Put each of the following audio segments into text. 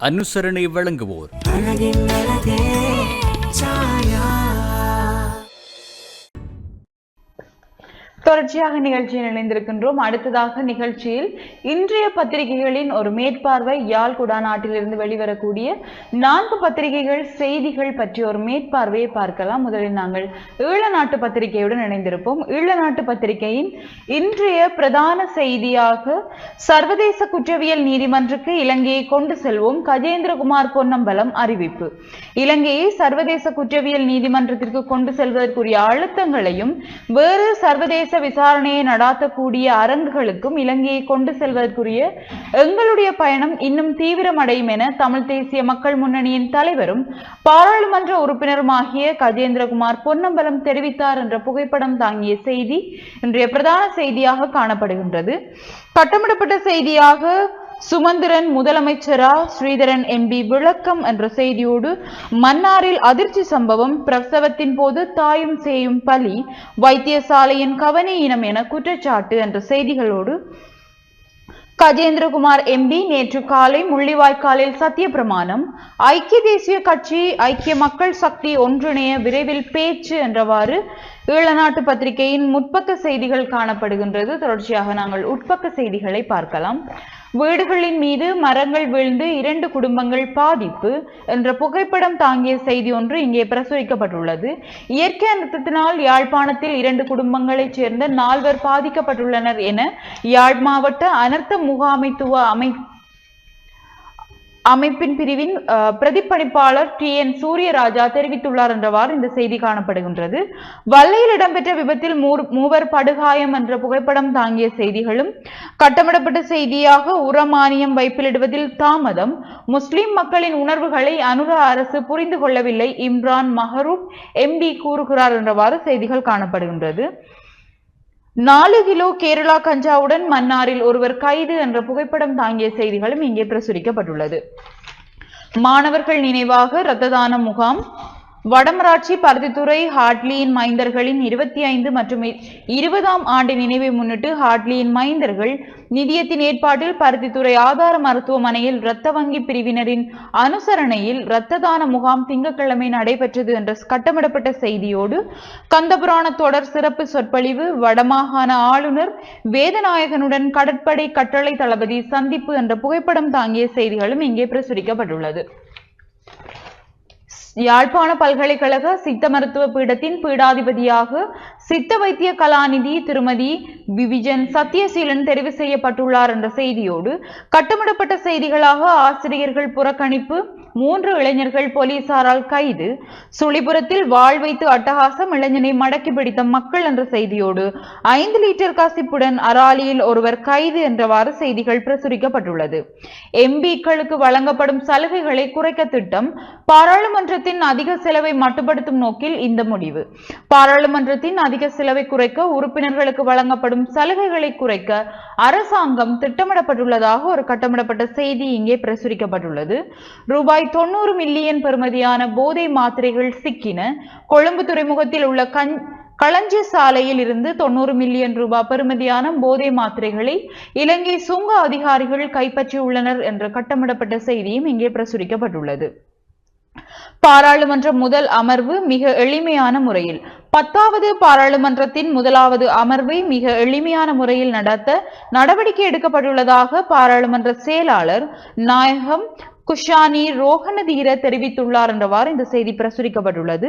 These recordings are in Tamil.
அனுசரணை வழங்குவோர். தொடர்ச்சியாக நிகழ்ச்சியில் இணைந்திருக்கின்றோம். அடுத்ததாக நிகழ்ச்சியில் இன்றைய பத்திரிகைகளின் ஒரு மேற்பார்வை யாழ் குடாநாட்டிலிருந்து வெளிவரக்கூடிய நான்கு பத்திரிகைகள் செய்திகள் பற்றிய ஒரு மேற்பார்வையை பார்க்கலாம். முதலில் நாங்கள் ஈழ நாட்டு பத்திரிகையுடன் இணைந்திருப்போம். ஈழ நாட்டு பத்திரிகையின் இன்றைய பிரதான செய்தியாக சர்வதேச குற்றவியல் நீதிமன்றக்கு இலங்கையை கொண்டு செல்வோம் கஜேந்திரகுமார் பொன்னம்பலம் அறிவிப்பு. இலங்கையை சர்வதேச குற்றவியல் நீதிமன்றத்திற்கு கொண்டு செல்வதற்குரிய அழுத்தங்களையும் வேறு சர்வதேச விசாரணையை நடாத்தக்கூடிய அரங்குகளுக்கும் இலங்கையை கொண்டு செல்வதற்குரிய எங்களுடைய பயணம் இன்னும் தீவிரமடையும் என தமிழ் தேசிய மக்கள் முன்னணியின் தலைவரும் பாராளுமன்ற உறுப்பினருமாகிய கஜேந்திரகுமார் பொன்னம்பலம் தெரிவித்தார் என்ற புகைப்படம் தாங்கிய செய்தி இன்றைய பிரதான செய்தியாக காணப்படுகின்றது. கட்டமிடப்பட்ட செய்தியாக சுமந்திரன் முதலமைச்சரா ஸ்ரீதரன் எம்பி விளக்கம் என்ற செய்தியோடு மன்னாரில் அதிர்ச்சி சம்பவம் பிரசவத்தின் போது தாயும் சேயும் பலி வைத்தியசாலையின் கவனையினம் என குற்றச்சாட்டு என்ற செய்திகளோடு கஜேந்திரகுமார் எம்பி நேற்று காலை முள்ளிவாய்க்காலில் சத்திய பிரமாணம் ஐக்கிய தேசிய கட்சி ஐக்கிய மக்கள் சக்தி ஒன்றிணைய விரைவில் பேச்சு என்றவாறு ஈழநாட்டு பத்திரிகையின் முற்பக்க செய்திகள் காணப்படுகின்றது. தொடர்ச்சியாக நாங்கள் உட்பக்க செய்திகளை பார்க்கலாம். வீடுகளின் மீது மரங்கள் வீழ்ந்து இரண்டு குடும்பங்கள் பாதிப்பு என்ற புகைப்படம் தாங்கிய செய்தி ஒன்று இங்கே பிரசுரிக்கப்பட்டுள்ளது. இயற்கை அனர்த்தத்தினால் யாழ்ப்பாணத்தில் இரண்டு குடும்பங்களைச் சேர்ந்த நால்வர் பாதிக்கப்பட்டுள்ளனர் என யாழ் மாவட்ட அனர்த்த முகாமைத்துவ அமை அமைப்பின் பிரிவின் பிரதிப்பணிப்பாளர் டி. என். சூரியராஜா தெரிவித்துள்ளார் என்றவாறு இந்த செய்தி காணப்படுகின்றது. வல்லையில் இடம்பெற்ற விபத்தில் மூர்- மூவர் படுகாயம் என்ற புகைப்படம் தாங்கிய செய்திகளும் கட்டமிடப்பட்ட செய்தியாக உரமானியம் வைப்பிலிடுவதில் தாமதம் முஸ்லிம் மக்களின் உணர்வுகளை அனுர அரசு புரிந்து கொள்ளவில்லை இம்ரான் மஹரூப் எம்பி கூறுகிறார் என்றவாறு செய்திகள் காணப்படுகின்றது. நாலு கிலோ கேரளா கஞ்சாவுடன் மன்னாரில் ஒருவர் கைது என்ற புகைப்படம் தாங்கிய செய்திகளும் இங்கே பிரசுரிக்கப்பட்டுள்ளது. மாணவர்கள் நினைவாக இரத்த தான முகாம் வடமராட்சி பருத்தித்துறை ஹாட்லியின் மைந்தர்களின் இருபத்தி ஐந்து மற்றும் இருபதாம் ஆண்டு நினைவை முன்னிட்டு ஹாட்லியின் மைந்தர்கள் நிதியத்தின் ஏற்பாட்டில் பருத்தித்துறை ஆதார மருத்துவமனையில் இரத்த வங்கி பிரிவினரின் அனுசரணையில் இரத்த தான முகாம் திங்கட்கிழமை நடைபெற்றது என்ற கட்டமிடப்பட்ட செய்தியோடு கந்தபுராண தொடர் சிறப்பு சொற்பொழிவு வடமாகாண ஆளுநர் வேதநாயகனுடன் கடற்படை கட்டளை தளபதி சந்திப்பு என்ற புகைப்படம் தாங்கிய செய்திகளும் இங்கே பிரசுரிக்கப்பட்டுள்ளது. யாழ்ப்பாண பல்கலைக்கழக சித்த மருத்துவ பீடத்தின் பீடாதிபதியாக சித்த வைத்திய கலாநிதி திருமதி விவிஜன் சத்யசீலன் தெரிவு செய்யப்பட்டுள்ளார் என்ற செய்தியோடு கட்டமிடப்பட்ட செய்திகளாக ஆசிரியர்கள் புறக்கணிப்பு மூன்று இளைஞர்கள் போலீசாரால் கைது சுழிபுரத்தில் வாழ் வைத்து அட்டகாசம் இளைஞனை மடக்கி பிடித்த மக்கள் என்ற செய்தியோடு ஐந்து லிட்டர் கசிப்புடன் அராலியில் ஒருவர் கைது என்றவாறு செய்திகள் பிரசுரிக்கப்பட்டுள்ளது. எம்பிக்களுக்கு வழங்கப்படும் சலுகைகளை குறைக்க திட்டம் பாராளுமன்றத்தின் அதிக செலவை மட்டுப்படுத்தும் நோக்கில் இந்த முடிவு. பாராளுமன்றத்தின் அதிக அதிக செலவை குறைக்க உறுப்பினர்களுக்கு வழங்கப்படும் சலுகைகளை குறைக்க அரசாங்கம் திட்டமிடப்பட்டுள்ளதாக ஒரு கட்டமிடப்பட்ட செய்தி இங்கே பிரசுரிக்கப்பட்டுள்ளது. ரூபாய் தொண்ணூறு மில்லியன் பெறுமதியான போதை மாத்திரைகள் சிக்கின கொழும்பு துறைமுகத்தில் உள்ள கஞ் களஞ்சி சாலையில் இருந்து தொண்ணூறு மில்லியன் ரூபாய் பெறுமதியான போதை மாத்திரைகளை இலங்கை சுங்க அதிகாரிகள் கைப்பற்றியுள்ளனர் என்ற கட்டமிடப்பட்ட செய்தியும் இங்கே பிரசுரிக்கப்பட்டுள்ளது. பாராளுமன்ற முதல் அமர்வு மிக எளிமையான முறையில். பத்தாவது பாராளுமன்றத்தின் முதலாவது அமர்வை மிக எளிமையான முறையில் நடத்த நடவடிக்கை எடுக்கப்பட்டுள்ளதாக பாராளுமன்ற செயலாளர் நாயகம் குஷானி ரோஹனதீர தெரிவித்துள்ளார் என்றவாறு இந்த செய்தி பிரசுரிக்கப்பட்டுள்ளது.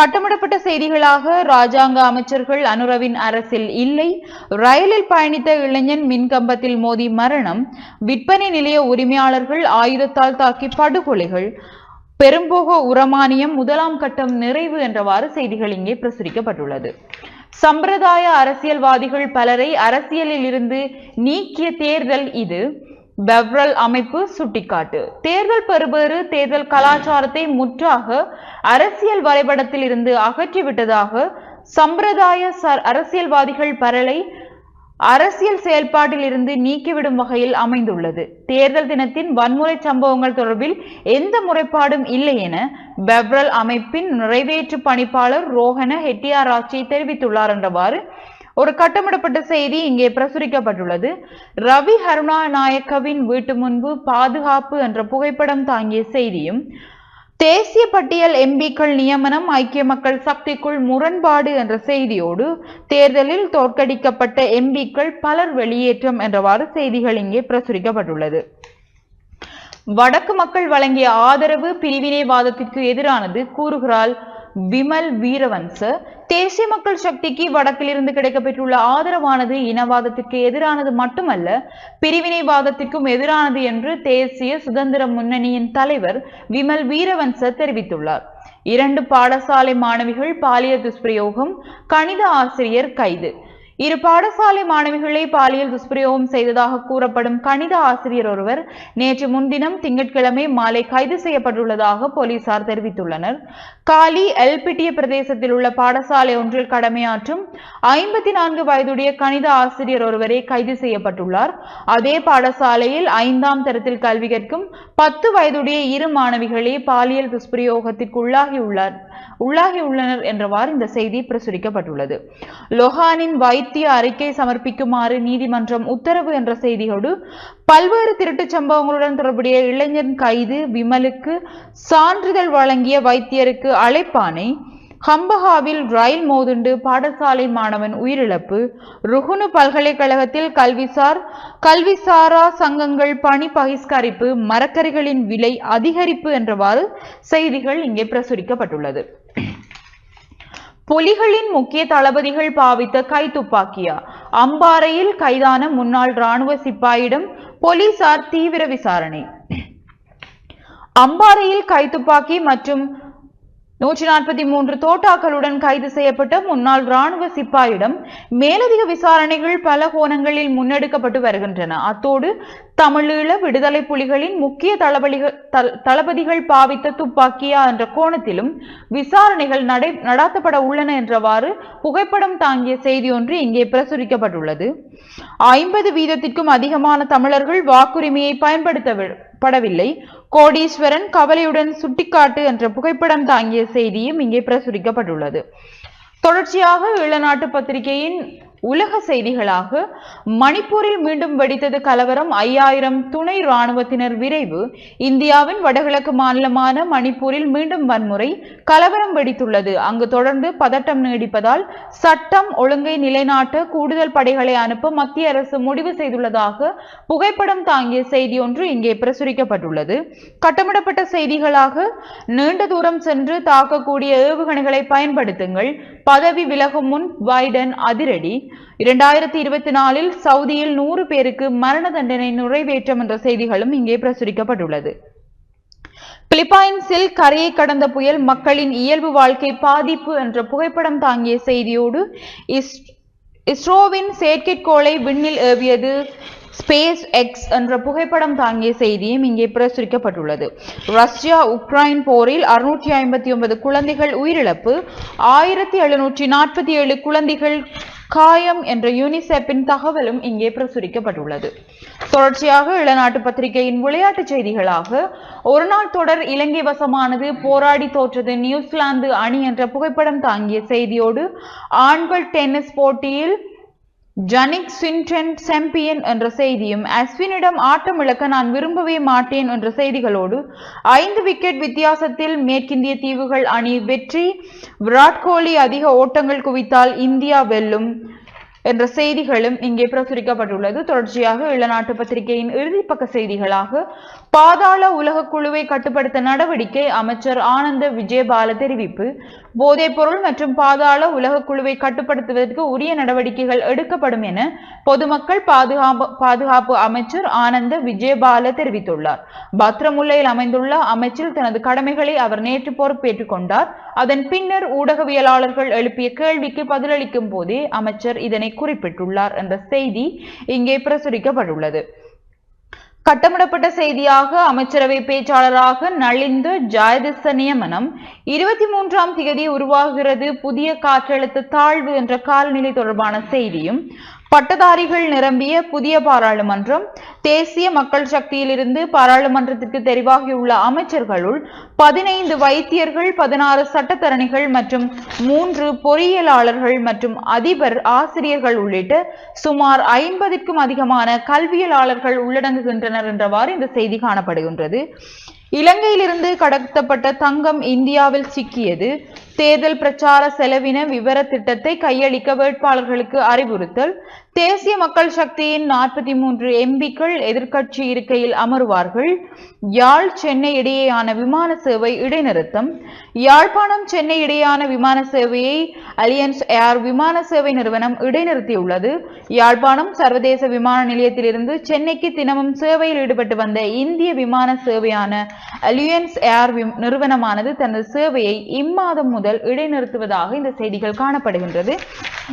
கட்டமிடப்பட்ட செய்திகளாக ராஜாங்க அமைச்சர்கள் அனுரவின் அரசில் இல்லை. ரயிலில் பயணித்த இளைஞன் மின்கம்பத்தில் மோதி மரணம். விற்பனை நிலைய உரிமையாளர்கள் ஆயுதத்தால் தாக்கி படுகொலைகள். பெரும்போக உரமானியம் முதலாம் கட்டம் நிறைவு என்றவாறு செய்திகள் இங்கே பிரசுரிக்கப்பட்டுள்ளது. சம்பிரதாய அரசியல்வாதிகள் பலரை அரசியலில் இருந்து நீக்கிய தேர்தல் இது. பெவ்ரல் அமைப்பு சுட்டிக்காட்டு. தேர்தல் பெறுபேறு தேர்தல் கலாச்சாரத்தை முற்றாக அரசியல் வரைபடத்தில் இருந்து அகற்றிவிட்டதாக சம்பிரதாய அரசியல்வாதிகள் பலரை அரசியல் செயல்பாட்டில் இருந்து நீக்கிவிடும் வகையில் அமைந்துள்ளது. தேர்தல் தினத்தின் வன்முறை சம்பவங்கள் தொடர்பில் எந்த முறைப்பாடும் இல்லை என பெப்ரல் அமைப்பின் நிறைவேற்று பணிப்பாளர் ரோஹன ஹெட்டியாராச்சி தெரிவித்துள்ளார் என்றவாறு ஒரு கட்டமிடப்பட்ட செய்தி இங்கே பிரசுரிக்கப்பட்டுள்ளது. ரவி கருணாநாயக்கவின் வீட்டு முன்பு பாதுகாப்பு என்ற புகைப்படம் தாங்கிய செய்தியும் தேசிய பட்டியல் எம்பிக்கள் நியமனம் ஐக்கிய மக்கள் சக்திக்குள் முரண்பாடு என்ற செய்தியோடு தேர்தலில் தோற்கடிக்கப்பட்ட எம்பிக்கள் பலர் வெளியேற்றம் என்றவாறு செய்திகள் இங்கே பிரசுரிக்கப்பட்டுள்ளது. வடக்கு மக்கள் வழங்கிய ஆதரவு பிரிவினைவாதத்திற்கு எதிரானது கூறுகிறாள் விமல் வீரவன்ச. தேசிய மக்கள் சக்திக்கு வடக்கிலிருந்து கிடைக்கப்பெற்றுள்ள ஆதரவானது இனவாதத்திற்கு எதிரானது மட்டுமல்ல பிரிவினைவாதத்திற்கும் எதிரானது என்று தேசிய சுதந்திர முன்னணியின் தலைவர் விமல் வீரவன்ச தெரிவித்துள்ளார். இரண்டு பாடசாலை மாணவிகள் பாலியல் துஷ்பிரயோகம் கணித ஆசிரியர் கைது. இரு பாடசாலை மாணவிகளை பாலியல் துஷ்பிரயோகம் செய்ததாக கூறப்படும் கணித ஆசிரியர் ஒருவர் நேற்று முன்தினம் திங்கட்கிழமை மாலை கைது செய்யப்பட்டுள்ளதாக போலீசார் தெரிவித்துள்ளனர். காலி எல்பிட்டிய பிரதேசத்தில் உள்ள பாடசாலை ஒன்றில் கடமையாற்றும் ஐம்பத்தி நான்கு வயதுடைய கணித ஆசிரியர் ஒருவரே கைது செய்யப்பட்டுள்ளார். அதே பாடசாலையில் ஐந்தாம் தரத்தில் கல்வி கற்கும் பத்து வயதுடைய இரு மாணவிகளே பாலியல் துஷ்பிரயோகத்திற்கு உள்ளாகியுள்ளார் உள்ளாகியுள்ளனர் என்றவாறு இந்த செய்தி பிரசுரிக்கப்பட்டுள்ளது. லொஹானின் வைத்திய அறிக்கை சமர்ப்பிக்குமாறு நீதிமன்றம் உத்தரவு என்ற செய்தியோடு பல்வேறு திருட்டுச் சம்பவங்களுடன் தொடர்புடைய இளைஞன் கைது விமலுக்கு சான்றிதழ் வழங்கிய வைத்தியருக்கு அழைப்பானை ஹம்பஹாவில் ரயில் மோதுண்டு பாடசாலை மாணவன் உயிரிழப்பு. ருகுனு பல்கலைக்கழகத்தில் கல்விசார் கல்விசாரா சங்கங்கள் பணி பகிஷ்கரிப்பு மரக்கறிகளின் விலை அதிகரிப்பு என்றவாறு செய்திகள் இங்கே பிரசுரிக்கப்பட்டுள்ளது. புலிகளின் முக்கிய தளபதிகள் பாவித்த கை துப்பாக்கியா? அம்பாறையில் கைதான முன்னாள் ராணுவ சிப்பாயிடம் போலீசார் தீவிர விசாரணை. அம்பாறையில் கைத்துப்பாக்கி மற்றும் நூற்றி நாற்பத்தி மூன்று தோட்டாக்களுடன் கைது செய்யப்பட்ட முன்னாள் ராணுவ சிப்பாயிடம் மேலதிக விசாரணைகள் பல கோணங்களில் முன்னெடுக்கப்பட்டு வருகின்றன. அத்தோடு தமிழீழ விடுதலை புலிகளின் முக்கிய தளபதிகள் தளபதிகள் பாவித்த துப்பாக்கியா என்ற கோணத்திலும் விசாரணைகள் நடை நடாத்தப்பட உள்ளன என்றவாறு புகைப்படம் தாங்கிய செய்தி ஒன்று இங்கே பிரசுரிக்கப்பட்டுள்ளது. ஐம்பது வீதத்திற்கும் அதிகமான தமிழர்கள் வாக்குரிமையை பயன்படுத்த படவில்லை கோடீஸ்வரன் கவலையுடன் சுட்டிக்காட்டு என்ற புகைப்படம் தாங்கிய செய்தியும் இங்கே பிரசுரிக்கப்பட்டுள்ளது. தொடர்ச்சியாக ஈழநாட்டு பத்திரிகையின் உலக செய்திகளாக மணிப்பூரில் மீண்டும் வெடித்தது கலவரம் ஐயாயிரம் துணை ராணுவத்தினர் விரைவு. இந்தியாவின் வடகிழக்கு மாநிலமான மணிப்பூரில் மீண்டும் வன்முறை கலவரம் வெடித்துள்ளது. அங்கு தொடர்ந்து பதட்டம் நீடிப்பதால் சட்டம் ஒழுங்கை நிலைநாட்ட கூடுதல் படைகளை அனுப்ப மத்திய அரசு முடிவு செய்துள்ளதாக புகைப்படம் தாங்கிய செய்தி ஒன்று இங்கே பிரசுரிக்கப்பட்டுள்ளது. கட்டமிடப்பட்ட செய்திகளாக நீண்ட தூரம் சென்று தாக்கக்கூடிய ஏவுகணைகளை பயன்படுத்துங்கள். பதவி விலகும் முன் பைடன் அதிரடி. இரண்டாயிரத்தி இருபத்தி நாலில் சவுதியில் நூறு பேருக்கு மரண தண்டனை நிறைவேற்றம் என்ற செய்திகளும் இங்கே பிரசுரிக்கப்பட்டுள்ளது. பிலிப்பைன்ஸில் கரையை கடந்த புயல் மக்களின் இயல்பு வாழ்க்கை பாதிப்பு என்ற புகைப்படம் தாங்கிய செய்தியோடு இஸ்ரோவின் செயற்கைக்கோளை விண்ணில் ஏவியது ஸ்பேஸ் எக்ஸ் என்ற புகைப்படம் தாங்கிய செய்தியும் இங்கே பிரசுரிக்கப்பட்டுள்ளது. ரஷ்யா உக்ரைன் போரில் அறுநூற்றி ஐம்பத்தி ஒன்பது குழந்தைகள் உயிரிழப்பு ஆயிரத்தி எழுநூற்றி நாற்பத்தி ஏழு குழந்தைகள் காயம் என்ற யூனிசெப்பின் தகவலும் இங்கே பிரசுரிக்கப்பட்டுள்ளது. தொடர்ச்சியாக இளநாட்டு பத்திரிகையின் விளையாட்டுச் செய்திகளாக ஒருநாள் தொடர் இலங்கை வசமானது போராடி தோற்றது நியூசிலாந்து அணி என்ற புகைப்படம் தாங்கிய செய்தியோடு ஆண்கள் டென்னிஸ் போட்டியில் ஜனிக் சின்டன் செம்பியன் என்ற செய்தியும் அஸ்வினிடம் ஆட்டம் இழக்க நான் விரும்பவே மாட்டேன் என்ற செய்திகளோடு ஐந்து விக்கெட் வித்தியாசத்தில் மேற்கிந்திய தீவுகள் அணி வெற்றி. விராட் கோலி அதிக ஓட்டங்கள் குவித்தால் இந்தியா வெல்லும் என்ற செய்திகளும் இங்கே பிரசுரிக்கப்பட்டுள்ளது. தொடர்ச்சியாக இளநாட்டு பத்திரிகையின் இறுதிப்பக்க செய்திகளாக பாதாள உலக குழுவை கட்டுப்படுத்த நடவடிக்கை அமைச்சர் ஆனந்த விஜயபால தெரிவிப்பு. போதைப்பொருள் மற்றும் பாதாள உலக குழுவை கட்டுப்படுத்துவதற்கு உரிய நடவடிக்கைகள் எடுக்கப்படும் என பொதுமக்கள் பாதுகாப்பு பாதுகாப்பு அமைச்சர் ஆனந்த விஜயபால தெரிவித்துள்ளார். பத்ரமுல்லையில் அமைந்துள்ள அமைச்சில் தனது கடமைகளை அவர் நேற்று பொறுப்பேற்றுக் கொண்டார். அதன் பின்னர் ஊடகவியலாளர்கள் எழுப்பிய கேள்விக்கு பதிலளிக்கும் போதே அமைச்சர் இதனை குறிப்பிட்டுள்ளார் என்ற செய்தி இங்கே பிரசுரிக்கப்பட்டுள்ளது. கட்டமிடப்பட்ட செய்தியாக அமைச்சரவை பேச்சாளராக நலிந்த ஜாயதிச நியமனம் இருபத்தி மூன்றாம் தேதி உருவாகிறது புதிய காற்றழுத்த தாழ்வு என்ற காலநிலை தொடர்பான செய்தியும் பட்டதாரிகள் நிரம்பிய புதிய பாராளுமன்றம் தேசிய மக்கள் சக்தியிலிருந்து பாராளுமன்றத்திற்கு தெரிவாகியுள்ள அமைச்சர்களுள் பதினைந்து வைத்தியர்கள் பதினாறு சட்டத்தரணிகள் மற்றும் மூன்று பொறியியலாளர்கள் மற்றும் அதிபர் ஆசிரியர்கள் உள்ளிட்ட சுமார் ஐம்பதிற்கும் அதிகமான கல்வியலாளர்கள் உள்ளடங்குகின்றனர் என்றவாறு இந்த செய்தி காணப்படுகின்றது. இலங்கையிலிருந்து கடத்தப்பட்ட தங்கம் இந்தியாவில் சிக்கியது தேர்தல் பிரச்சார செலவின விவர திட்டத்தை கையளிக்க வேட்பாளர்களுக்கு அறிவுறுத்தல். தேசிய மக்கள் சக்தியின் நாற்பத்தி மூன்று எம்பிக்கள் எதிர்க்கட்சி இருக்கையில் அமருவார்கள். யாழ் சென்னை இடையேயான விமான சேவை இடைநிறுத்தம். யாழ்ப்பாணம் சென்னை இடையேயான விமான சேவையை அலியன்ஸ் ஏர் விமான சேவை நிறுவனம் இடைநிறுத்தியுள்ளது. யாழ்ப்பாணம் சர்வதேச விமான நிலையத்திலிருந்து சென்னைக்கு தினமும் சேவையில் ஈடுபட்டு வந்த இந்திய விமான சேவையான அலியன்ஸ் ஏர் நிறுவனமானது தனது சேவையை இம்மாதம் முதல் இடைநிறுத்துவதாக இந்த செய்திகள் காணப்படுகின்றது.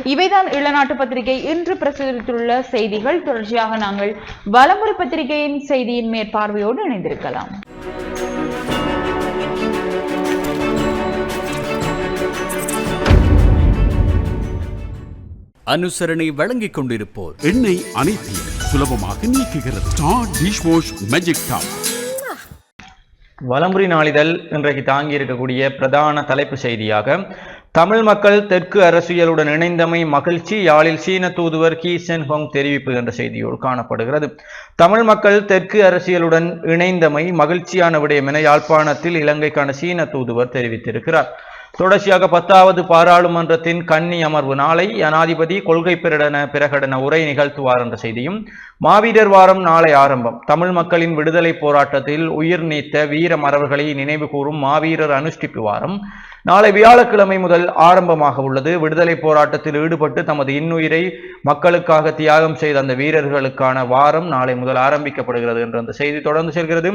இவைதான் இளநாட்டு பத்திரிகை இன்று பிரசுரித்துள்ள செய்திகள். தொடர்ச்சியாக நாங்கள் வலமுறை பத்திரிகையின் செய்தியின் மேற்பார்வையோடு இணைந்திருக்கலாம். அனுசரணை வழங்கிக் கொண்டிருப்போர். எண்ணெய் அனைத்தையும் சுலபமாக நீக்குகிறது. வலம்புரி நாளிதழ் இன்றைக்கு தாங்கி இருக்கக்கூடிய பிரதான தலைப்பு செய்தியாக தமிழ் மக்கள் தெற்கு அரசியலுடன் இணைந்தமை மகிழ்ச்சி யாழில் சீன தூதுவர் கீ. சென் ஹோங் தெரிவிப்பு என்ற செய்தியோடு காணப்படுகிறது. தமிழ் மக்கள் தெற்கு அரசியலுடன் இணைந்தமை மகிழ்ச்சியான விடயம் என யாழ்ப்பாணத்தில் இலங்கைக்கான சீன தூதுவர் தெரிவித்திருக்கிறார். தொடர்ச்சியாக பத்தாவது பாராளுமன்றத்தின் கன்னி அமர்வு நாளை ஜனாதிபதி கொள்கை பிரகடன பிரகடன உரை நிகழ்த்துவார் என்ற செய்தியும் மாவீரர் வாரம் நாளை ஆரம்பம். தமிழ் மக்களின் விடுதலை போராட்டத்தில் உயிர் நீத்த வீர மரபர்களை நினைவு கூறும் மாவீரர் அனுஷ்டிப்பு வாரம். நாளை வியாழக்கிழமை முதல் ஆரம்பமாக உள்ளது. விடுதலை போராட்டத்தில் ஈடுபட்டு தமது இன்னுயிரை மக்களுக்காக தியாகம் செய்த அந்த வீரர்களுக்கான வாரம் நாளை முதல் ஆரம்பிக்கப்படுகிறது என்ற அந்த செய்தி தொடர்ந்து செல்கிறது.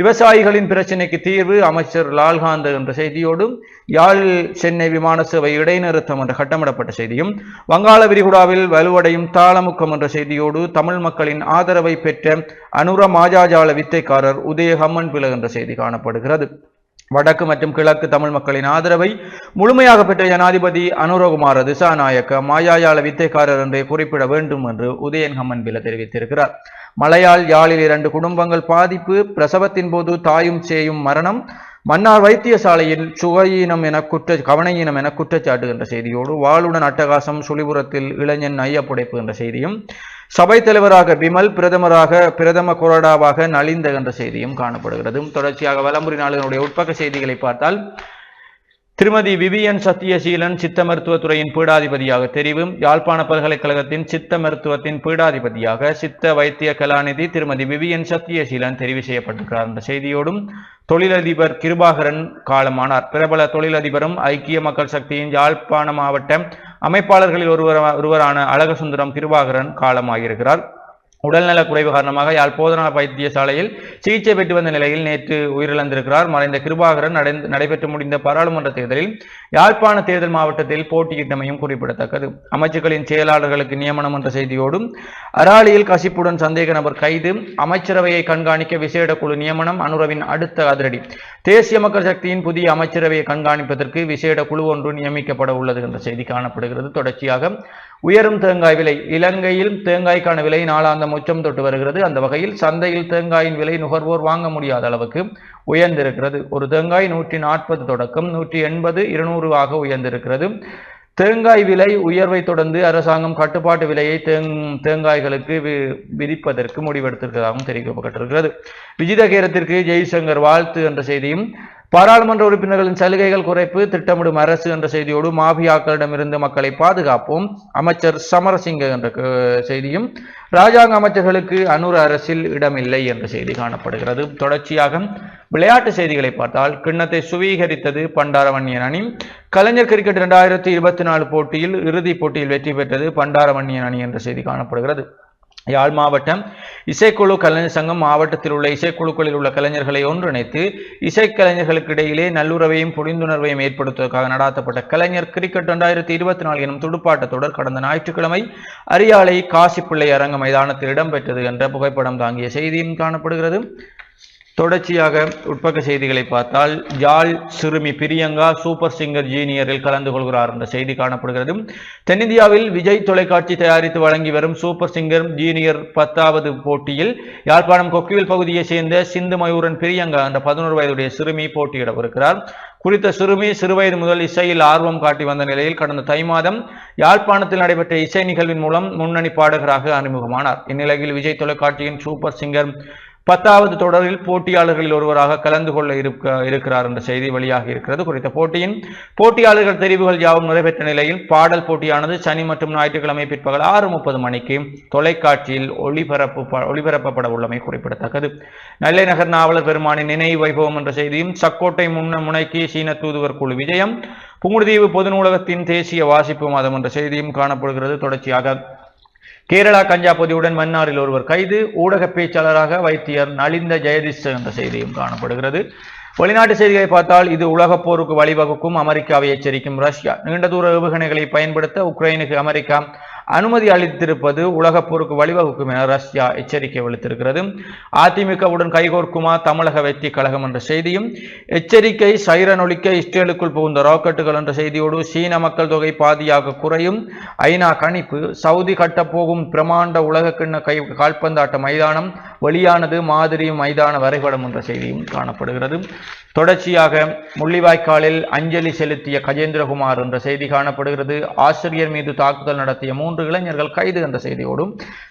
விவசாயிகளின் பிரச்சினைக்கு தீர்வு அமைச்சர் லால்காந்த் என்ற செய்தியோடு யாழ் சென்னை விமான சேவை இடைநிறுத்தம் என்ற கட்டமிடப்பட்ட செய்தியும் வங்காள விரிகுடாவில் வலுவடையும் தாளமுக்கம் என்ற செய்தியோடு தமிழ் மக்கள் மக்களின் ஆதரவை பெற்ற அனுர மாஜாஜால வித்தைக்காரர் உதயஹம்மன் பிள என்ற செய்தி காணப்படுகிறது. வடக்கு மற்றும் கிழக்கு தமிழ் மக்களின் ஆதரவை முழுமையாக பெற்ற ஜனாதிபதி அனுரகுமார திசாநாயக்க மாயாயாள வித்தைக்காரர் என்றே குறிப்பிட வேண்டும் என்று உதயன் ஹம்மன் பில தெரிவித்திருக்கிறார். மலையால் யாழில் இரண்டு குடும்பங்கள் பாதிப்பு பிரசவத்தின் போது தாயும் சேயும் மரணம் மன்னார் வைத்தியசாலையில் சுகையினம் என குற்ற கவனையினம் என குற்றச்சாட்டு என்ற செய்தியோடு வாளுடன் அட்டகாசம் சுழிபுரத்தில் இளைஞன் ஐயப்புடைப்பு என்ற செய்தியும் சபை தலைவராக பிமல் பிரதமராக பிரதம கொறடாவாக நலிந்த என்ற செய்தியும் காணப்படுகிறது. தொடர்ச்சியாக வலம்புரி நாளினுடைய உட்பக்க செய்திகளை பார்த்தால் திருமதி விவியன் சத்தியசீலன் சித்த மருத்துவத்துறையின் பீடாதிபதியாக தெரிவு யாழ்ப்பாண பல்கலைக்கழகத்தின் சித்த மருத்துவத்தின் பீடாதிபதியாக சித்த வைத்திய கலாநிதி திருமதி விவியன் சத்தியசீலன் தெரிவு செய்யப்பட்டிருக்கிறார் என்ற செய்தியோடும் தொழிலதிபர் கிருபாகரன் காலமானார். பிரபல தொழிலதிபரும் ஐக்கிய மக்கள் சக்தியின் யாழ்ப்பாண மாவட்ட அமைப்பாளர்களில் ஒருவர் ஒருவரான அழகசுந்தரம் கிருபாகரன் காலமாகியிருக்கிறார் உடல்நல குறைவு காரணமாக யாழ் போதனா வைத்தியசாலையில் சிகிச்சை பெற்று வந்த நிலையில் நேற்று உயிரிழந்திருக்கிறார். மறைந்த கிருபாகரன் நடந்து- நடைபெற்று முடிந்த பாராளுமன்ற தேர்தலில் யாழ்ப்பாண தேர்தல் மாவட்டத்தில் போட்டியிட்டமையும் குறிப்பிடத்தக்கது. அமைச்சுக்களின் செயலாளர்களுக்கு நியமனம் என்ற செய்தியோடும் அராலியில் கசிப்புடன் சந்தேக நபர் கைது அமைச்சரவையை கண்காணிக்க விசேட குழு நியமனம் அனுரவின் அடுத்த அதிரடி. தேசிய மக்கள் சக்தியின் புதிய அமைச்சரவையை கண்காணிப்பதற்கு விசேட குழு ஒன்று நியமிக்கப்பட உள்ளது என்ற செய்தி காணப்படுகிறது. தொடர்ச்சியாக உயரும் தேங்காய் விலை இலங்கையில் தேங்காய்க்கான விலை நாளாந்தம் உச்சம் தொட்டு வருகிறது. அந்த வகையில் சந்தையில் தேங்காயின் விலை நுகர்வோர் வாங்க முடியாத அளவுக்கு உயர்ந்திருக்கிறது. ஒரு தேங்காய் நூற்றி நாற்பது தொடக்கம் நூற்றி எண்பது இருநூறு ஆக உயர்ந்திருக்கிறது. தேங்காய் விலை உயர்வை தொடர்ந்து அரசாங்கம் கட்டுப்பாட்டு விலையை தேங் தேங்காய்களுக்கு வி- விதிப்பதற்கு முடிவெடுத்திருக்கிறதாகவும் தெரிவிக்கப்பட்டிருக்கிறது. விஜிதகேரத்திற்கு ஜெய்சங்கர் வாழ்த்து என்ற செய்தியும் பாராளுமன்ற உறுப்பினர்களின் சலுகைகள் குறைப்பு திட்டமிடும் அரசு என்ற செய்தியோடு மாபியாக்களிடமிருந்து மக்களை பாதுகாப்போம். அமைச்சர் சமரசிங்க என்ற செய்தியும் ராஜாங்க அமைச்சர்களுக்கு அனுர அரசில் இடமில்லை என்ற செய்தி காணப்படுகிறது. தொடர்ச்சியாக விளையாட்டு செய்திகளை பார்த்தால் கிண்ணத்தை சுவீகரித்தது பண்டாரவன்னியன் அணி. கலைஞர் கிரிக்கெட் இரண்டாயிரத்தி இருபத்தி நாலு போட்டியில் இறுதிப் போட்டியில் வெற்றி பெற்றது பண்டாரவன்னியன் அணி என்ற செய்தி காணப்படுகிறது. யாழ் மாவட்டம் இசைக்குழு கலைஞர் சங்கம் மாவட்டத்தில் உள்ள இசைக்குழுக்களில் உள்ள கலைஞர்களை ஒன்றிணைத்து இசைக்கலைஞர்களுக்கு இடையிலே நல்லுறவையும் புரிந்துணர்வையும் ஏற்படுத்துவதற்காக நடாத்தப்பட்ட கலைஞர் கிரிக்கெட் இரண்டாயிரத்தி இருபத்தி நாலு எனும் துடுப்பாட்ட தொடர் கடந்த ஞாயிற்றுக்கிழமை அரியாலை காசிப்பிள்ளை அரங்க மைதானத்தில் இடம்பெற்றது என்ற புகைப்படம் தாங்கிய செய்தியும் காணப்படுகிறது. தொடர்ச்சியாக உட்பக்க செய்திகளை பார்த்தால் யாழ் சிறுமி பிரியங்கா சூப்பர் சிங்கர் ஜீனியரில் கலந்து கொள்கிறார் என்ற செய்தி காணப்படுகிறது. தென்னிந்தியாவில் விஜய் தொலைக்காட்சி தயாரித்து வழங்கி வரும் சூப்பர் சிங்கர் ஜீனியர் பத்தாவது போட்டியில் யாழ்ப்பாணம் கொக்கிவில் பகுதியை சேர்ந்த சிந்து மயூரன் பிரியங்கா என்ற பதினோரு வயதுடைய சிறுமி போட்டியிடவிருக்கிறார். குறித்த சிறுமி சிறுவயது முதல் இசையில் ஆர்வம் காட்டி வந்த நிலையில் கடந்த தை மாதம் யாழ்ப்பாணத்தில் நடைபெற்ற இசை நிகழ்வின் மூலம் முன்னணி பாடகராக அறிமுகமானார். இந்நிலையில் விஜய் தொலைக்காட்சியின் சூப்பர் சிங்கர் பத்தாவது தொடரில் போட்டியாளர்களில் ஒருவராக கலந்து கொள்ள இருக்க இருக்கிறார் என்ற செய்தி வெளியாக இருக்கிறது. குறித்த போட்டியின் போட்டியாளர்கள் தெரிவுகள் யாவும் நிறைவேற்ற நிலையில் பாடல் போட்டியானது சனி மற்றும் ஞாயிற்றுக்கிழமை பிற்பகல் ஆறு முப்பது மணிக்கு தொலைக்காட்சியில் ஒளிபரப்பு ப- ஒளிபரப்பப்பட உள்ளமை குறிப்பிடத்தக்கது. நெல்லை நகர் நாவலர் பெருமானின் நினைவு வைபவம் என்ற செய்தியும் சக்கோட்டை முன்ன முனைக்கு சீன தூதுவர் குழு விஜயம் புங்குடுதீவு பொது நூலகத்தின் தேசிய வாசிப்பு மாதம் என்ற செய்தியும் காணப்படுகிறது. தொடர்ச்சியாக கேரளா கஞ்சா பொதியுடன் மன்னாரில் ஒருவர் கைது. ஊடக பேச்சாளராக வைத்தியர் நலிந்த ஜெயதிஷ் என்ற செய்தியும் காணப்படுகிறது. வெளிநாட்டு செய்திகளை பார்த்தால் இது உலகப் போருக்கு வழிவகுக்கும் அமெரிக்காவை எச்சரிக்கும் ரஷ்யா. நீண்ட தூர ஏவுகணைகளை பயன்படுத்த உக்ரைனுக்கு அமெரிக்கா அனுமதி அளித்திருப்பது உலக போருக்கு வழிவகுக்கும் என ரஷ்யா எச்சரிக்கை விடுத்திருக்கிறது. அதிமுகவுடன் கைகோர்க்குமா தமிழக வெற்றி கழகம் என்ற செய்தியும் எச்சரிக்கை சைரன் இஸ்ரேலுக்குள் புகுந்த ராக்கெட்டுகள் என்ற செய்தியோடு சீன மக்கள் தொகை பாதியாக குறையும். ஐநா கணிப்பு சவுதி கட்டப்போகும் பிரமாண்ட உலக கிண்ண கை கால்பந்தாட்ட மைதானம் வெளியானது மாதிரி மைதான வரைபடம் என்ற செய்தியும் காணப்படுகிறது. தொடர்ச்சியாக முள்ளிவாய்க்காலில் அஞ்சலி செலுத்திய கஜேந்திரகுமார் என்ற செய்தி காணப்படுகிறது. ஆசிரியர் மீது தாக்குதல் நடத்திய மூன்று மூன்று இளைஞர்கள் கைது என்ற செய்தியோடும்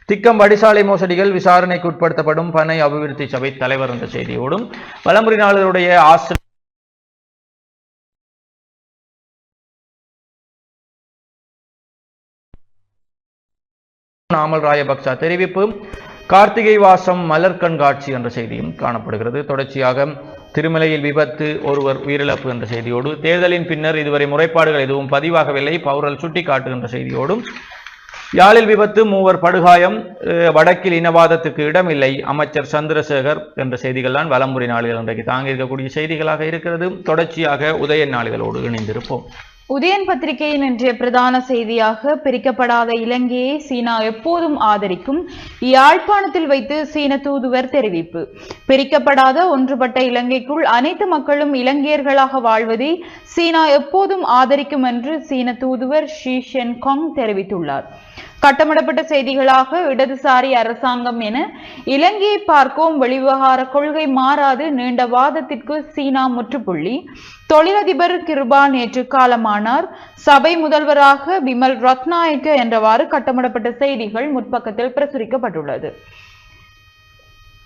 திக்கம் வடிசாலை மோசடிகள் விசாரணைக்கு உட்படுத்தப்படும் பனை அபிவிருத்தி சபை தலைவர் என்ற செய்தியோடும் வலம்புரி நாளினுடைய ஆசிரியர் நாமல் ராயபக்சா தெரிவிப்பு கார்த்திகை வாசம் மலர் கண்காட்சி என்ற செய்தியும் காணப்படுகிறது. தொடர்ச்சியாக திருமலையில் விபத்து ஒருவர் உயிரிழப்பு என்ற செய்தியோடு தேர்தலின் பின்னர் இதுவரை முறைப்பாடுகள் எதுவும் பதிவாகவில்லை. பௌரல் சுட்டிக்காட்டுகின்ற செய்தியோடும் யாழில் விபத்து மூவர் படுகாயம் வடக்கில் இனவாதத்துக்கு இடமில்லை. அமைச்சர் சந்திரசேகர் என்ற செய்திகள்தான் வலம்புரி நாளிதழ் இன்றைக்கு தாங்கியிருக்கக்கூடிய செய்திகளாக இருக்கிறது. தொடர்ச்சியாக உதயன் நாளிதழோடு இணைந்திருப்போம். உதயன் பத்திரிகையின் இன்றைய பிரதான செய்தியாக பிரிக்கப்படாத இலங்கையை சீனா எப்போதும் ஆதரிக்கும் யாழ்ப்பாணத்தில் வைத்து சீன தூதுவர் தெரிவிப்பு. பிரிக்கப்படாத ஒன்றுபட்ட இலங்கைக்குள் அனைத்து மக்களும் இலங்கையர்களாக வாழ்வதை சீனா எப்போதும் ஆதரிக்கும் என்று சீன தூதுவர் ஷி ஷென்காங் தெரிவித்துள்ளார். கட்டமிடப்பட்ட செய்திகளாக இடதுசாரி அரசாங்கம் என இலங்கையை பார்க்கும் வெளிவிவகார கொள்கை மாறாது நீண்ட வாதத்திற்கு சீனா முற்றுப்புள்ளி. தொழிலதிபர் கிருபா நேற்று காலமானார். சபை முதல்வராக விமல் ரத்நாயக்க என்றவாறு கட்டமிடப்பட்ட செய்திகள் முற்பக்கத்தில் பிரசுரிக்கப்பட்டுள்ளது.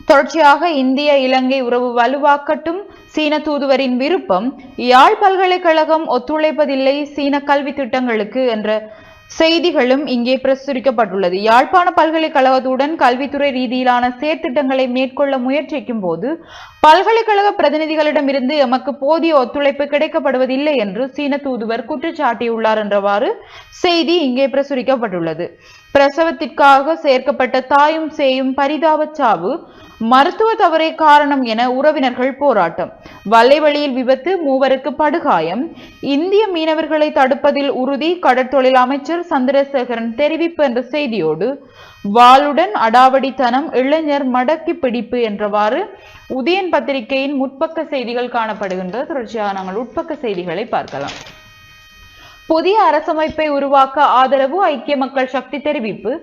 தொடர்ச்சியாக இந்திய இலங்கை உறவு வலுவாக்கட்டும் சீன தூதுவரின் விருப்பம். யாழ் பல்கலைக்கழகம் ஒத்துழைப்பதில்லை சீன கல்வி திட்டங்களுக்கு என்ற செய்திகளும் இங்கே பிரசுரிக்கப்பட்டுள்ளது. யாழ்ப்பாண பல்கலைக்கழகத்துடன் கல்வித்துறை ரீதியிலான செயற்திட்டங்களை மேற்கொள்ள முயற்சிக்கும் போது பல்கலைக்கழக பிரதிநிதிகளிடமிருந்து எமக்கு போதிய ஒத்துழைப்பு கிடைக்கப்படுவதில்லை என்று சீன தூதுவர் குற்றச்சாட்டியுள்ளார் என்றவாறு செய்தி இங்கே பிரசுரிக்கப்பட்டுள்ளது. பிரசவத்திற்காக சேர்க்கப்பட்ட தாயும் சேயும் பரிதாப சாவு மருத்துவ தவறே காரணம் என உறவினர்கள் போராட்டம். வல்லைவழியில் விபத்து மூவருக்கு படுகாயம். இந்திய மீனவர்களை தடுப்பதில் உறுதி கடற்தொழில் அமைச்சர் சந்திரசேகரன் தெரிவிப்பு என்ற செய்தியோடு வாளுடன் அடாவடித்தனம் இளைஞர் மடக்கி பிடிப்பு என்றவாறு உதயன் பத்திரிகையின் முற்பக்க செய்திகள் காணப்படுகின்றது தொடர்ச்சியாக நாங்கள் உட்பக்க செய்திகளை பார்க்கலாம். புதிய அரசமைப்பை உருவாக்க ஆதரவு ஐக்கிய மக்கள் சக்தி தெரிவிப்பு.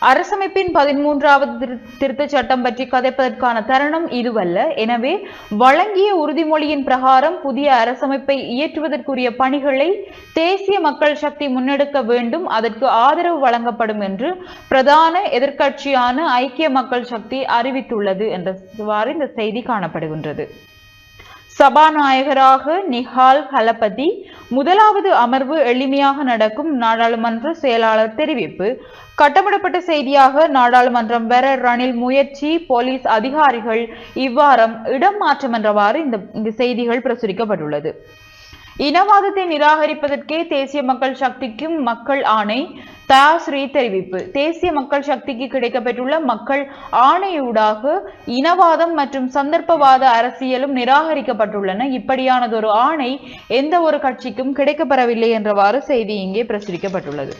அரசமைப்பின் பதிமூன்றாவது திருத்த திருத்தச் சட்டம் பற்றி கதைப்பதற்கான தருணம் இதுவல்ல. எனவே வழங்கிய உறுதிமொழியின் பிரகாரம் புதிய அரசமைப்பை இயற்றுவதற்குரிய பணிகளை தேசிய மக்கள் சக்தி முன்னெடுக்க வேண்டும். அதற்கு ஆதரவு வழங்கப்படும் என்று பிரதான எதிர்க்கட்சியான ஐக்கிய மக்கள் சக்தி அறிவித்துள்ளது என்றவாறு இந்த செய்தி காணப்படுகின்றது. சபாநாயகராக நிஹால் ஹலபதி முதலாவது அமர்வு எளிமையாக நடக்கும் நாடாளுமன்ற செயலாளர் தெரிவிப்பு. கட்டமிடப்பட்ட செய்தியாக நாடாளுமன்றம் பெற ரணில் முயற்சி போலீஸ் அதிகாரிகள் இவ்வாரம் இடம் மாற்றம் என்றவாறு இந்த இந்த செய்திகள் பிரசுரிக்கப்பட்டுள்ளது. இனவாதத்தை நிராகரிப்பதற்கே தேசிய மக்கள் சக்திக்கும் மக்கள் ஆணை தயாஸ்ரீ தெரிவிப்பு. தேசிய மக்கள் சக்திக்கு கிடைக்கப்பெற்றுள்ள மக்கள் ஆணையூடாக இனவாதம் மற்றும் சந்தர்ப்பவாத அரசியலும் நிராகரிக்கப்பட்டுள்ளன. இப்படியானதொரு ஆணை எந்த ஒரு கட்சிக்கும் கிடைக்கப்பெறவில்லை என்றவாறு செய்தி இங்கே பிரசுரிக்கப்பட்டுள்ளது.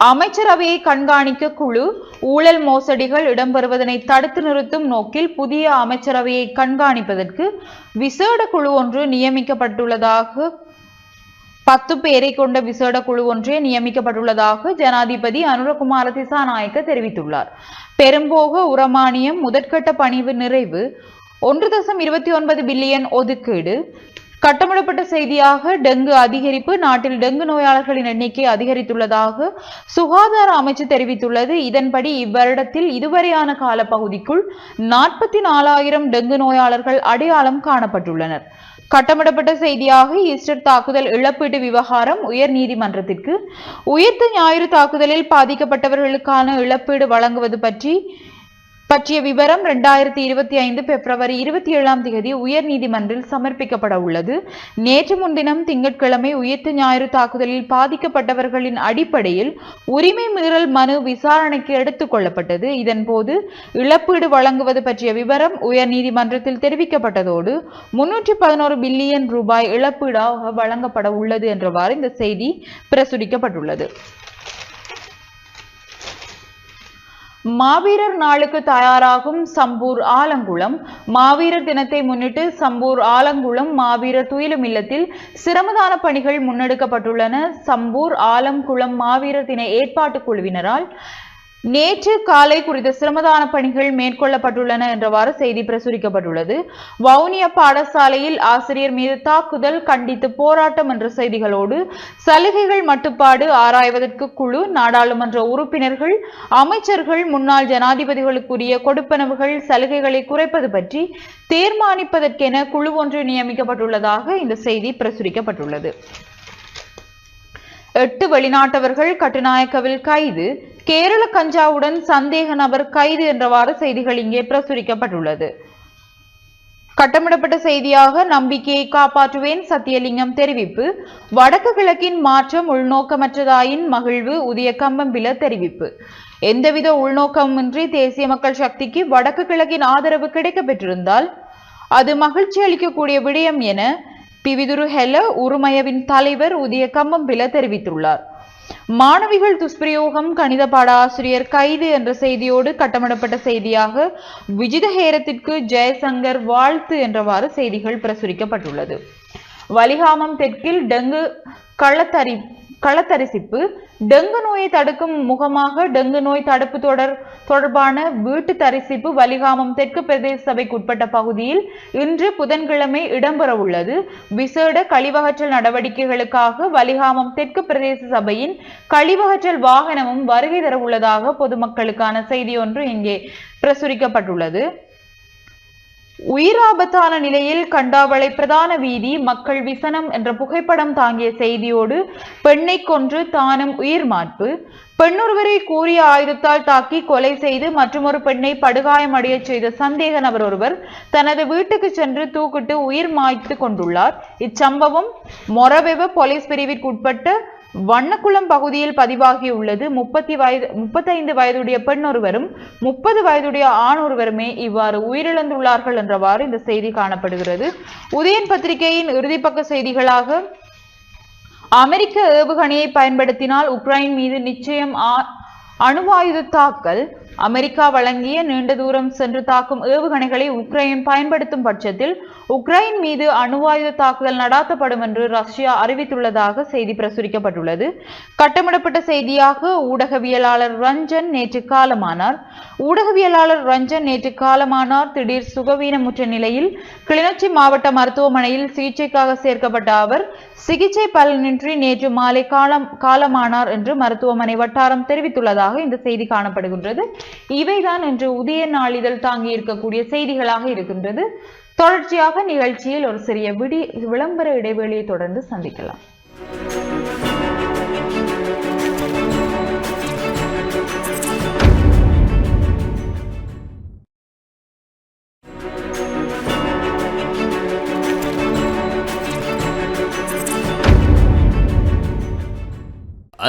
அமைச்சரவையை கண்காணிக்க குழு ஊழல் மோசடிகள் இடம்பெறுவதனை தடுத்து நிறுத்தும் நோக்கில் புதிய அமைச்சரவையை கண்காணிப்பதற்கு விசேட குழு ஒன்று நியமிக்கப்பட்டுள்ளதாக பத்து பேரை கொண்ட விசேட குழு ஒன்றே நியமிக்கப்பட்டுள்ளதாக ஜனாதிபதி அனுரகுமார திசாநாயக்க தெரிவித்துள்ளார். பெரும்போக உரமானியம் முதற்கட்ட பணிவு நிறைவு ஒன்று தசம் இருபத்தி ஒன்பது பில்லியன் ஒதுக்கீடு கட்டமிடப்பட்ட செய்தியாக டெங்கு அதிகரிப்பு நாட்டில் டெங்கு நோயாளர்களின் எண்ணிக்கை அதிகரித்துள்ளதாக சுகாதார அமைச்சு தெரிவித்துள்ளது. இதன்படி இவ்வருடத்தில் இதுவரையான காலப்பகுதிக்குள் நாற்பத்தி நாலாயிரம் டெங்கு நோயாளர்கள் அடையாளம் காணப்பட்டுள்ளனர். கட்டமிடப்பட்ட செய்தியாக ஈஸ்டர் தாக்குதல் இழப்பீட்டு விவகாரம் உயர் நீதிமன்றத்திற்கு உயிர்த்த ஞாயிறு தாக்குதலில் பாதிக்கப்பட்டவர்களுக்கான இழப்பீடு வழங்குவது பற்றி பற்றிய விவரம் இரண்டாயிரத்தி இருபத்தி ஐந்து பிப்ரவரி இருபத்தி ஏழாம் தேதி உயர் நீதிமன்றில் சமர்ப்பிக்கப்பட உள்ளது. நேற்று முன்தினம் திங்கட்கிழமை உயிர்த்த ஞாயிறு தாக்குதலில் பாதிக்கப்பட்டவர்களின் அடிப்படையில் உரிமை மீறல் மனு விசாரணைக்கு எடுத்துக் கொள்ளப்பட்டது. இதன்போது இழப்பீடு வழங்குவது பற்றிய விவரம் உயர் நீதிமன்றத்தில் தெரிவிக்கப்பட்டதோடு முன்னூற்றி பதினோரு பில்லியன் ரூபாய் இழப்பீடாக வழங்கப்பட உள்ளது என்றவாறு இந்த செய்தி பிரசுரிக்கப்பட்டுள்ளது. மாவீரர் நாளுக்கு தயாராகும் சம்பூர் ஆலங்குளம். மாவீரர் தினத்தை முன்னிட்டு சம்பூர் ஆலங்குளம் மாவீரர் துயிலும் இல்லத்தில் சிரமதான பணிகள் முன்னெடுக்கப்பட்டுள்ளன. சம்பூர் ஆலங்குளம் மாவீரர் தின ஏற்பாட்டு குழுவினரால் நேற்று காலை குறித்த சிரமதான பணிகள் மேற்கொள்ளப்பட்டுள்ளன என்றவாறு செய்தி பிரசுரிக்கப்பட்டுள்ளது. வவுனியா பாடசாலையில் ஆசிரியர் மீது தாக்குதல் கண்டித்து போராட்டம் என்ற செய்திகளோடு சலுகைகள் மட்டுப்பாடு ஆராய்வதற்கு குழு நாடாளுமன்ற உறுப்பினர்கள் அமைச்சர்கள் முன்னாள் ஜனாதிபதிகளுக்குரிய கொடுப்பனவுகள் சலுகைகளை குறைப்பது பற்றி தீர்மானிப்பதற்கென குழு ஒன்று நியமிக்கப்பட்டுள்ளதாக இந்த செய்தி பிரசுரிக்கப்பட்டுள்ளது. எட்டு வெளிநாட்டவர்கள் கட்டுநாயக்கவில் கைது. கேரள கஞ்சாவுடன் சந்தேக நபர் கைது என்றவாறு செய்திகள் இங்கே பிரசுரிக்கப்பட்டுள்ளது. கட்டமிடப்பட்ட செய்தியாக நம்பிக்கையை காப்பாற்றுவேன் சத்தியலிங்கம் தெரிவிப்பு. வடக்கு கிழக்கின் மாற்றம் உள்நோக்கமற்றதாயின் மகிழ்வு உதய கம்பம்பில தெரிவிப்பு. எந்தவித உள்நோக்கமின்றி தேசிய மக்கள் சக்திக்கு வடக்கு கிழக்கின் ஆதரவு கிடைக்கப்பெற்றிருந்தால் அது மகிழ்ச்சி அளிக்கக்கூடிய விடயம் என பிவிதுரு ஹெல உருமயவின் தலைவர் உதய கம்மம்பில தெரிவித்துள்ளார். மாணவிகள் துஷ்பிரயோகம் கணித பாட ஆசிரியர் கைது என்ற செய்தியோடு கட்டமிடப்பட்ட செய்தியாக விஜிதஹேரத்திற்கு ஜெயசங்கர் வாழ்த்து என்றவாறு செய்திகள் பிரசுரிக்கப்பட்டுள்ளது. வலிகாமம் தெற்கில் டெங்கு களத்தரி களத்தரிசிப்பு. டெங்கு நோயை தடுக்கும் முகமாக டெங்கு நோய் தடுப்பு தொடர் தொடர்பான வீட்டு தரிசிப்பு வலிகாமம் தெற்கு பிரதேச சபைக்கு உட்பட்ட பகுதியில் இன்று புதன்கிழமை இடம்பெற உள்ளது. விசேட கழிவகற்றல் நடவடிக்கைகளுக்காக வலிகாமம் தெற்கு பிரதேச சபையின் கழிவகற்றல் வாகனமும் வருகை தர உள்ளதாக பொதுமக்களுக்கான செய்தி ஒன்று இங்கே பிரசுரிக்கப்பட்டுள்ளது. உயிராபத்தான நிலையில் கண்டாவளை பிரதான வீதி மக்கள் விசனம் என்ற புகைப்படம் தாங்கிய செய்தியோடு பெண்ணை கொன்று தானும் உயிர் மாட்பு. பெண்ணொருவரை கூறிய ஆயுதத்தால் தாக்கி கொலை செய்து மற்றொரு பெண்ணை படுகாயமடைய செய்த சந்தேக நபர் ஒருவர் தனது வீட்டுக்கு சென்று தூக்கிட்டு உயிர் மாய்த்து கொண்டுள்ளார். இச்சம்பவம் மொரவெவ போலீஸ் பிரிவிற்குட்பட்ட வண்ணக்குளம் பகுதியில் பதிவாகியுள்ளது முப்பத்தி வயது முப்பத்தைந்து வயதுடைய பெண் ஒருவரும் முப்பது வயதுடைய ஆண் ஒருவருமே இவ்வாறு உயிரிழந்துள்ளார்கள் என்றவாறு இந்த செய்தி காணப்படுகிறது. உதயன் பத்திரிகையின் இறுதிப்பக்க செய்திகளாக அமெரிக்க ஏவுகணையை பயன்படுத்தினால் உக்ரைன் மீது நிச்சயம் ஆ- அணுவாயுத தாக்கல் அமெரிக்கா வழங்கிய நீண்ட தூரம் சென்று தாக்கும் ஏவுகணைகளை உக்ரைன் பயன்படுத்தும் பட்சத்தில் உக்ரைன் மீது அணுவாயுத தாக்குதல் நடாத்தப்படும் என்று ரஷ்யா அறிவித்துள்ளதாக செய்தி பிரசுரிக்கப்பட்டுள்ளது. கட்டமிடப்பட்ட செய்தியாக ஊடகவியலாளர் ரஞ்சன் நேற்று காலமானார். ஊடகவியலாளர் ரஞ்சன் நேற்று காலமானார். திடீர் சுகவீனமுற்ற நிலையில் கிளிநொச்சி மாவட்ட மருத்துவமனையில் சிகிச்சைக்காக சேர்க்கப்பட்ட அவர் சிகிச்சை பலனின்றி நேற்று மாலை காலம் காலமானார் என்று மருத்துவமனை வட்டாரம் தெரிவித்துள்ளதாக இந்த செய்தி காணப்படுகின்றது. இவைதான் இன்று உதய நாளிதழ் தாங்கி இருக்கக்கூடிய செய்திகளாக இருக்கின்றது. தொடர்ச்சியாக நிகழ்ச்சியில் ஒரு சிறிய விடி விளம்பர இடைவெளியை தொடர்ந்து சந்திக்கலாம்.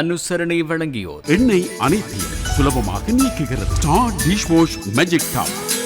அனுசரணை வழங்கியோர். எண்ணெய் அனைத்தையும் சுலபமாக நீக்குகிறது. Star dish wash magic top.